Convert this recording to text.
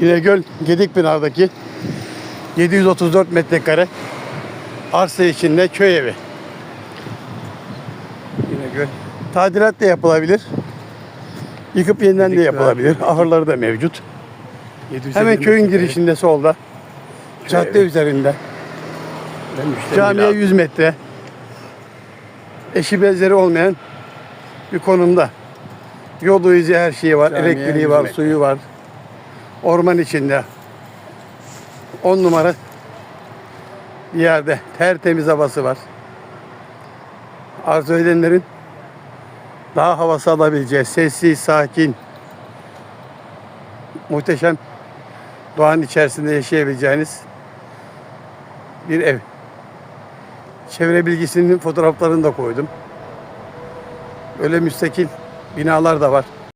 İnegöl Gedikpınar'daki 734 metrekare arsa içinde köy evi. İnegöl. Tadilat da yapılabilir. Yıkıp yeniden de yapılabilir. Ahırları da mevcut. 750 Hemen köyün girişinde solda. Cadde üzerinde. Camiye bile 100 metre. Eşi benzeri olmayan bir konumda. Yolu izi her şeyi var. Elektriği 100 var, suyu var. Orman içinde. 10 numara bir yerde. Tertemiz havası var. Arzu edenlerin daha havası alabileceği, sessiz, sakin, muhteşem doğanın içerisinde yaşayabileceğiniz bir ev. Çevre bilgisinin fotoğraflarını da koydum. Öyle müstakil binalar da var.